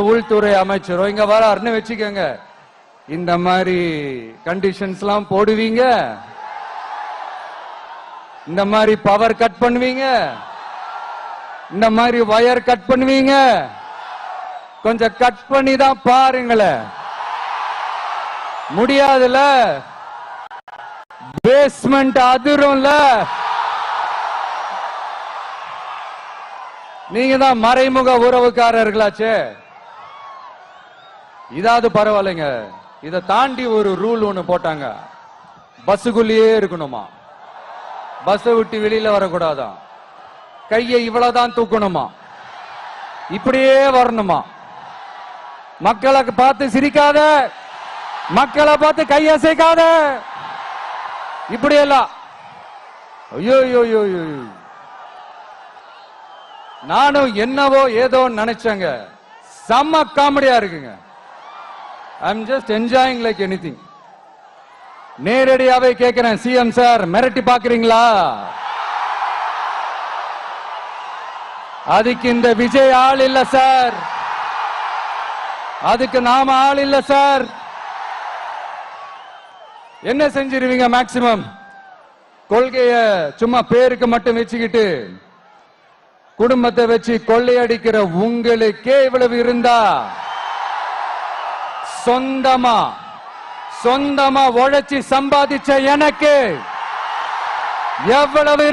உள்துறை அமைச்சரோ இங்க வராருன்னு வச்சுக்கோங்க. இந்த மாதிரி கண்டிஷன்ஸ் எல்லாம் போடுவீங்க. இந்த மாதிரி பவர் கட் பண்ணுவீங்க. இந்த மாதிரி வயர் கட் பண்ணுவீங்க. கொஞ்சம் கட் பண்ணி தான் பாருங்களேன். முடியாதுல பேஸ்மெண்ட் அதிரும்ல. நீங்க தான் மறைமுக உறவுக்காரர்களாச்சே. இதாவது பரவாயில்லைங்க. இதை தாண்டி ஒரு ரூல் ஒன்று போட்டாங்க. பஸ்ஸுக்குள்ளேயே இருக்கணுமா? பஸ்ஸை விட்டு வெளியில வரக்கூடாதான் கையை இவ்வளவுதான் தூக்கணுமா? இப்படியே வரணுமா? மக்களை பார்த்து சிரிக்காத. மக்களை பார்த்து கையசைக்காத இப்படி எல்லாம் ஐயோ ஐயோ ஐயோ ஐயோ ஐயோ. நானும் என்னவோ ஏதோ நினைச்சேங்க. செம்ம காமெடியா இருக்குங்க. I am just enjoying like anything நேரடியாவே கேட்கிறேன் சிஎம் சார் மிரட்டி பாக்குறீங்களா அதுக்கு இந்த விஜய் ஆள் இல்ல சார் அதுக்கு நாம ஆள் இல்ல சார் என்ன செஞ்சிருவீங்க மேக்சிமம் கொள்கைய சும்மா பேருக்கு மட்டும் வச்சுக்கிட்டு குடும்பத்தை வச்சு கொள்ளையடிக்கிற உங்களுக்கே இவ்வளவு இருந்தா சொந்தமா? சொந்தமா உழைச்சி சம்பாதிச்ச எனக்கு எவ்வளவு